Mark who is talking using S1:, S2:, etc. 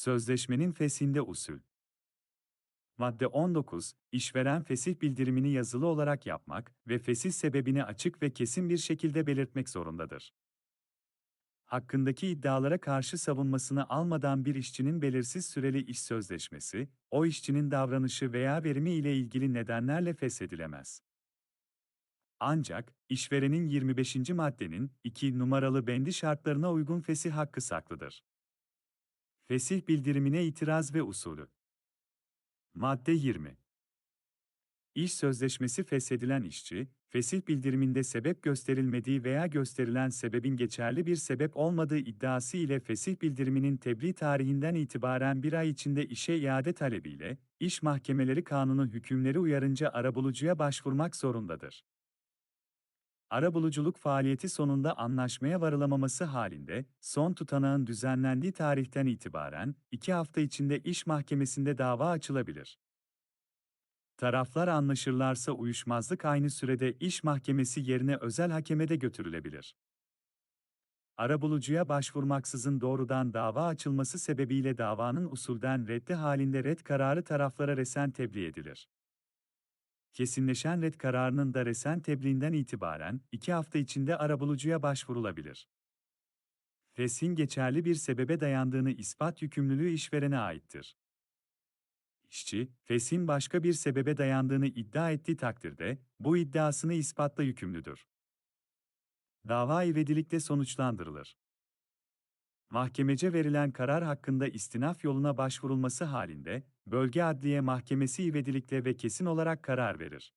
S1: Sözleşmenin feshinde usul. Madde 19, işveren fesih bildirimini yazılı olarak yapmak ve fesih sebebini açık ve kesin bir şekilde belirtmek zorundadır. Hakkındaki iddialara karşı savunmasını almadan bir işçinin belirsiz süreli iş sözleşmesi, o işçinin davranışı veya verimi ile ilgili nedenlerle feshedilemez. Ancak, işverenin 25. maddenin 2 numaralı bendi şartlarına uygun fesih hakkı saklıdır. Fesih bildirimine itiraz ve usulü. Madde 20. İş sözleşmesi feshedilen işçi, fesih bildiriminde sebep gösterilmediği veya gösterilen sebebin geçerli bir sebep olmadığı iddiası ile fesih bildiriminin tebliğ tarihinden itibaren bir ay içinde işe iade talebiyle, iş mahkemeleri kanunu hükümleri uyarınca arabulucuya başvurmak zorundadır. Arabuluculuk faaliyeti sonunda anlaşmaya varılamaması halinde, son tutanağın düzenlendiği tarihten itibaren, iki hafta içinde iş mahkemesinde dava açılabilir. Taraflar anlaşırlarsa uyuşmazlık aynı sürede iş mahkemesi yerine özel hakeme de götürülebilir. Arabulucuya başvurmaksızın doğrudan dava açılması sebebiyle davanın usulden reddi halinde red kararı taraflara resen tebliğ edilir. Kesinleşen red kararının da resen tebliğinden itibaren iki hafta içinde arabulucuya başvurulabilir. Feshin geçerli bir sebebe dayandığını ispat yükümlülüğü işverene aittir. İşçi, feshin başka bir sebebe dayandığını iddia ettiği takdirde, bu iddiasını ispatla yükümlüdür. Dava ivedilikle sonuçlandırılır. Mahkemece verilen karar hakkında istinaf yoluna başvurulması halinde, Bölge Adliye Mahkemesi ivedilikle ve kesin olarak karar verir.